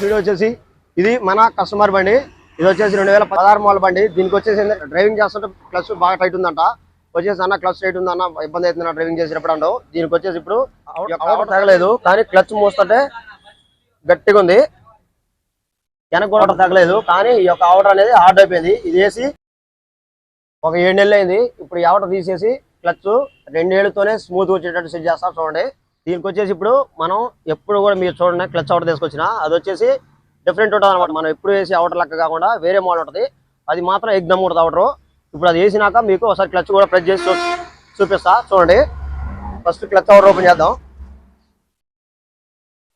Video వచ్చేసి ఇది మన కస్టమర్ బండి. ఇది వచ్చేసి రెండు వేల పదహారు మోడల్ బండి. దీనికి వచ్చేసి డ్రైవింగ్ చేస్తుంటే క్లచ్ బాగా టైట్ ఉందంట. వచ్చేసి అన్న క్లచ్ టైట్ ఉందన్న ఇబ్బంది అవుతుంది డ్రైవింగ్ చేసేటప్పుడు అంటావు దీనికి వచ్చేసి ఇప్పుడు తగలేదు. కానీ క్లచ్ మోస్తుంటే గట్టిగా ఉంది. వెనక కూడా తగలేదు. కానీ ఈ యొక్క ఆర్డర్ అనేది హార్డ్ అయిపోయింది. ఇది వేసి ఒక ఏడు నెలలు అయింది. ఇప్పుడు ఈ ఆర్డర్ తీసేసి క్లచ్ రెండేళ్ళతోనే స్మూత్ వచ్చేటట్టు సెట్ చేస్తాం చూడండి. దీనికి వచ్చేసి ఇప్పుడు మనం ఎప్పుడు కూడా మీరు చూడండి క్లచ్ అవుటర్ తీసుకొచ్చిన అది వచ్చేసి డిఫరెంట్ ఉంటుంది అనమాట మనం ఎప్పుడు వేసి అవుటర్ లెక్క కాకుండా వేరే మోడల్ ఉంటుంది. అది మాత్రం ఎగ్దమ్ ఉంటుంది అవుటర్ ఇప్పుడు అది వేసినాక మీకు ఒకసారి క్లచ్ కూడా ప్రెస్ చేసి చూ- చూపిస్తా. చూడండి. ఫస్ట్ క్లచ్ అవుటర్ ఓపెన్ చేద్దాం.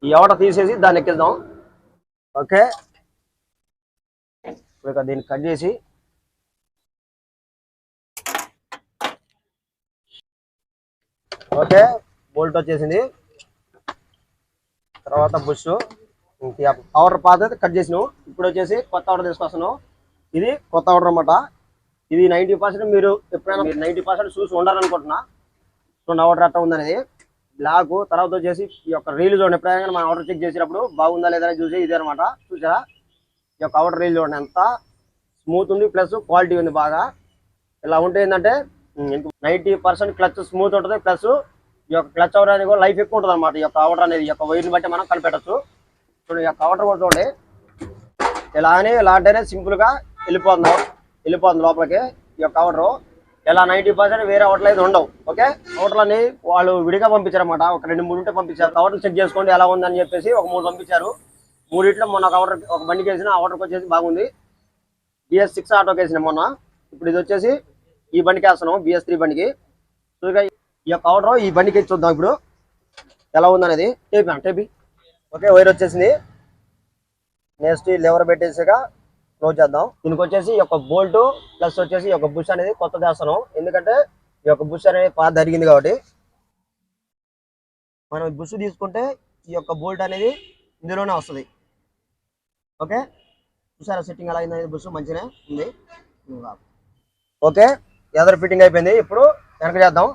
ఈ అవుటర్ తీసేసి దాన్ని ఎక్కిద్దాం. ఓకే. ఇప్పుడు దీన్ని కట్ చేసి ఓకే బోల్ట్ వచ్చేసింది. తర్వాత బుష్. ఆర్డర్ పాత కట్ చేసినావు. ఇప్పుడు వచ్చేసి కొత్త ఆర్డర్ తీసుకొస్తున్నావు. ఇది కొత్త ఆర్డర్ అన్నమాట. ఇది నైంటీ పర్సెంట్ మీరు ఎప్పుడైనా మీరు నైంటీ పర్సెంట్ చూసి ఉండాలనుకుంటున్నా. చూడండి ఆర్డర్ అట్లా ఉందనేది. బ్లాక్ తర్వాత వచ్చేసి ఈ యొక్క రీల్ చూడండి. ఎప్పుడైనా మనం ఆర్డర్ చెక్ చేసినప్పుడు బాగుందా లేదా చూసి ఇదే అనమాట చూసారా? ఈ యొక్క ఆర్డర్ రీల్ చూడండి ఎంత స్మూత్ ఉంది ప్లస్ క్వాలిటీ ఉంది బాగా. ఇలా ఉంటే ఏంటంటే నైంటీ పర్సెంట్ క్లచ్ స్మూత్ ఉంటుంది ప్లస్ ఈ యొక్క క్లచ్ అవర్ అనేది కూడా లైఫ్ ఎక్కువ ఉంటుంది అనమాట ఈ యొక్క అవటర్ అనేది ఈ యొక్క వైర్ని బట్టి మనం కనిపెట్టచ్చు. చూడండి ఈ యొక్క అవటర్ కూడా చూడండి. ఇలా అని ఇలా సింపుల్గా వెళ్ళిపోతుంది వెళ్ళిపోతుంది లోపలికి ఈ యొక్క అవటరు ఇలా నైంటీ పర్సెంట్ వేరే అవటర్లు అయితే ఉండవు ఓకే? అవటర్లని వాళ్ళు విడిగా పంపించారన్నమాట. ఒక రెండు మూడు ఉంటే పంపించారు. కవర్లు చెక్ చేసుకోండి ఎలా ఉందని చెప్పేసి ఒక మూడు పంపించారు. మూడిట్లో మొన్న ఒక అవటర్ ఒక బండికి వేసిన అవటర్కి వచ్చేసి బాగుంది. బిఎస్ సిక్స్ ఆటోకి వేసిన మొన్న. ఇప్పుడు ఇది వచ్చేసి ఈ బండికి వేస్తున్నాం బిఎస్ త్రీ బండికి. సో ఇక ఈ యొక్క ఆర్డర్ ఈ బండికి చూద్దాం ఇప్పుడు. ఎలా ఉందనేది. టేపి టేపి ఓకే వైర్ వచ్చేసింది. నెక్స్ట్ లెవర్ పెట్టేసాక క్లోజ్ చేద్దాం. దీనికి వచ్చేసి ఈ యొక్క బోల్ట్ ప్లస్ వచ్చేసి ఈ యొక్క బుష్ అనేది కొత్త వేస్తున్నాం. ఎందుకంటే ఈ యొక్క బుష్ అనేది పాత జరిగింది కాబట్టి. మనం బుష్ తీసుకుంటే ఈ యొక్క బోల్ట్ అనేది ఇందులోనే వస్తుంది. ఓకే? చూసారా సెట్టింగ్ ఎలా అయింది బుష్ మంచిగానే ఉంది. ఓకే? ఎదర్ ఫిట్టింగ్ అయిపోయింది. ఇప్పుడు వెనక చేద్దాం.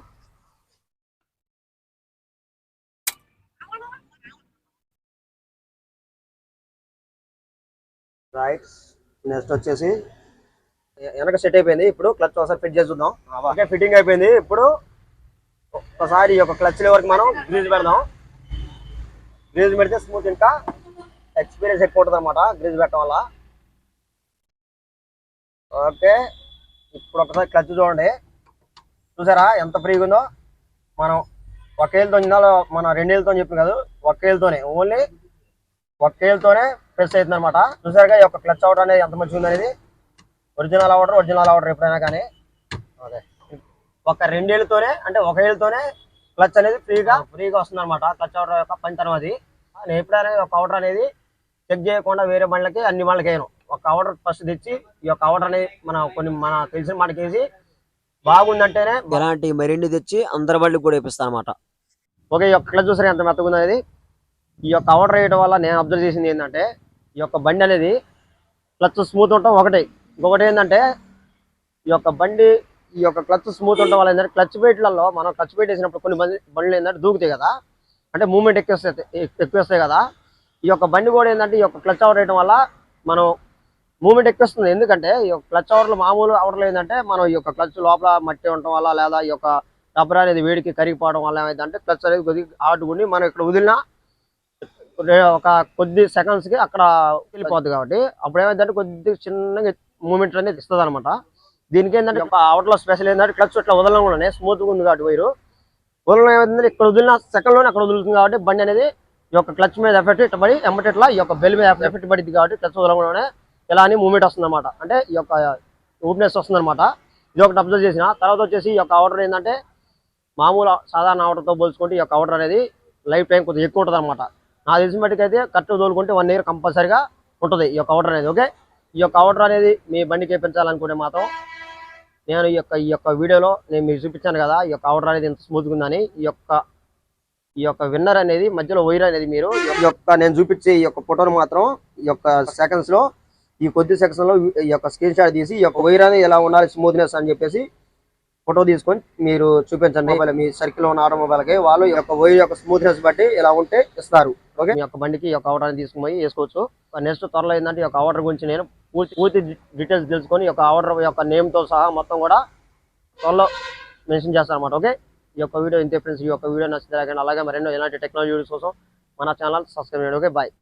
రైట్ నెక్స్ట్ వచ్చేసి వెనక సెట్ అయిపోయింది. ఇప్పుడు క్లచ్ ఒకసారి ఫిట్ చేసి చూద్దాం. ఓకే ఫిట్టింగ్ అయిపోయింది. ఇప్పుడు ఒకసారి ఈ యొక్క క్లచ్ వరకు మనం గ్రీజ్ పెడదాం. గ్రీజ్ పెడితే స్మూత్ ఇంకా ఎక్స్పీరియన్స్ ఎక్కువ ఉంటుంది అనమాట గ్రీజ్ పెట్టడం వల్ల. ఓకే ఇప్పుడు ఒకసారి క్లచ్ చూడండి. చూసారా ఎంత ఫ్రీగా ఉందో మనం ఒక ఏళ్ళతో ఇందాలో మన రెండేళ్ళతో చెప్పిన కాదు ఒక ఏళ్ళతోనే. ఓన్లీ ఒక ఏళ్ళతోనే ప్రెస్ అవుతుంది అనమాట చూసారుగా ఈ యొక్క క్లచ్ అవుట్ అనేది ఎంత మంచిగా ఉంది అనేది. ఒరిజినల్ అవుటర్ ఒరిజినల్ అవుటర్ ఎప్పుడైనా కానీ. అదే. ఒక రెండేళ్ళతోనే అంటే ఒక ఏళ్ళతోనే క్లచ్ అనేది ఫ్రీగా ఫ్రీగా వస్తుంది అనమాట క్లచ్ అవుటర్ యొక్క పనితనం అది. నేను ఎప్పుడైనా ఒక అవుటర్ అనేది చెక్ చేయకుండా వేరే బండ్లకి అన్ని బండ్లకి వేయను. ఒక అవుటర్ ఫస్ట్ తెచ్చి ఈ యొక్క అనేది మన కొన్ని మన తెలిసిన మనకి వేసి బాగుందంటేనే ఇలాంటి మరిన్ని తెచ్చి అందరి వాళ్ళకి కూడా వేపిస్తాను అనమాట ఓకే ఈ యొక్క క్లచ్ చూసారు ఎంత మెత్తగా అనేది? ఈ యొక్క ఆర్డర్ వేయడం వల్ల నేను అబ్జర్వ్ చేసింది ఏంటంటే ఈ యొక్క బండి అనేది క్లచ్ స్మూత్ ఉండటం ఒకటి. ఇంకొకటి ఏంటంటే ఈ యొక్క బండి ఈ యొక్క క్లచ్ స్మూత్ ఉండడం వల్ల ఏంటంటే క్లచ్ వెయిట్లలో మనం క్లచ్ వెయిట్ వేసినప్పుడు కొన్ని బండి బండ్లు ఏంటంటే దూకుతాయి కదా. అంటే మూమెంట్ ఎక్కువ ఎక్కువ వస్తాయి కదా. ఈ యొక్క బండి కూడా ఏంటంటే ఈ యొక్క క్లచ్ అవర్ వేయడం వల్ల మనం మూమెంట్ ఎక్కువ వస్తుంది. ఎందుకంటే ఈ యొక్క క్లచ్ అవర్లు మామూలు అవర్లు ఏంటంటే మనం ఈ యొక్క క్లచ్ లోపల మట్టి ఉండటం వల్ల లేదా ఈ యొక్క రబ్బర్ అనేది వేడికి కరిగిపోవడం వల్ల ఏమైందంటే క్లచ్ అనేది కొద్దిగా ఆడుకుని మనం ఇక్కడ వదిలినా ఒక కొద్ది సెకండ్స్కి అక్కడ వెళ్ళిపోద్ది కాబట్టి అప్పుడు ఏమైందంటే కొద్ది చిన్నగా మూమెంట్ అనేది ఇస్తుంది అనమాట దీనికి ఏంటంటే ఒక అవుట్ స్పెషల్ ఏంటంటే క్లచ్ ఇట్లా వదలడం కూడా స్మూత్గా ఉంది కాబట్టి వైరు. వదలడం ఏమైందంటే ఇక్కడ వదిలిన సెకండ్లోనే అక్కడ వదులుతుంది కాబట్టి బండి అనేది ఈ యొక్క క్లచ్ మీద ఎఫెక్ట్ ఇట్లా పడి ఎమ్మటి ఇట్లా ఈ యొక్క బెల్ మీద ఎఫెక్ట్ పడింది కాబట్టి క్లచ్ వదలకుండానే ఇలా అని మూమెంట్ వస్తుంది అనమాట అంటే ఈ యొక్క ఊపినెస్ వస్తుంది అనమాట ఇది ఒకటి అబ్జర్వ్ చేసిన తర్వాత వచ్చేసి ఈ యొక్క ఆర్డర్ ఏంటంటే మామూలు సాధారణ ఆర్డర్తో పోల్చుకుంటే ఈ యొక్క ఆర్డర్ అనేది లైఫ్ టైం కొద్దిగా ఎక్కువ ఉంటుంది అనమాట నాకు తెలిసిన మట్టుకైతే కరెక్ట్ తోలుకుంటే వన్ ఇయర్ కంపల్సరీగా ఉంటుంది ఈ యొక్క ఆర్డర్ అనేది ఓకే ఈ యొక్క ఆర్డర్ అనేది మీ బండికి పెంచాలనుకుంటే మాత్రం నేను ఈ యొక్క ఈ యొక్క వీడియోలో నేను మీకు చూపించాను కదా ఈ యొక్క ఆర్డర్ అనేది ఎంత స్మూత్గా ఉందని ఈ యొక్క ఈ యొక్క విన్నర్ అనేది మధ్యలో వైర్ అనేది మీరు ఈ యొక్క నేను చూపించే ఈ యొక్క ఫోటోను మాత్రం ఈ యొక్క సెకండ్స్లో ఈ కొద్ది సెకండ్స్లో ఈ యొక్క స్క్రీన్ షాట్ తీసి ఈ యొక్క వైర్ అనేది ఎలా ఉండాలి స్మూత్నెస్ అని చెప్పేసి ఫోటో తీసుకొని మీరు చూపించండి. మొబైల్ మీ సర్కిల్ ఉన్న ఆటోమొబైల్కి వాళ్ళు ఈ యొక్క వైర్ యొక్క స్మూత్నెస్ బట్టి ఇలా ఉంటే ఇస్తారు. ఓకే మీ యొక్క బండికి ఈ యొక్క ఆర్డర్ తీసుకుపోయి వేసుకోవచ్చు. నెక్స్ట్ త్వరలో ఏంటంటే ఈ యొక్క ఆర్డర్ గురించి నేను పూర్తి పూర్తి డీటెయిల్స్ తెలుసుకొని ఈ యొక్క ఆర్డర్ యొక్క నేమ్తో సహా మొత్తం కూడా త్వరలో మెన్షన్ చేస్తాను అనమాట ఓకే ఈ యొక్క వీడియో ఇంతే ఫ్రెండ్స్ ఈ యొక్క వీడియో నచ్చితే అలాగే మరెన్నో ఎలాంటి టెక్నాలజీ కోసం మన ఛానల్ సబ్స్క్రైబ్ చేయండి. Okay bye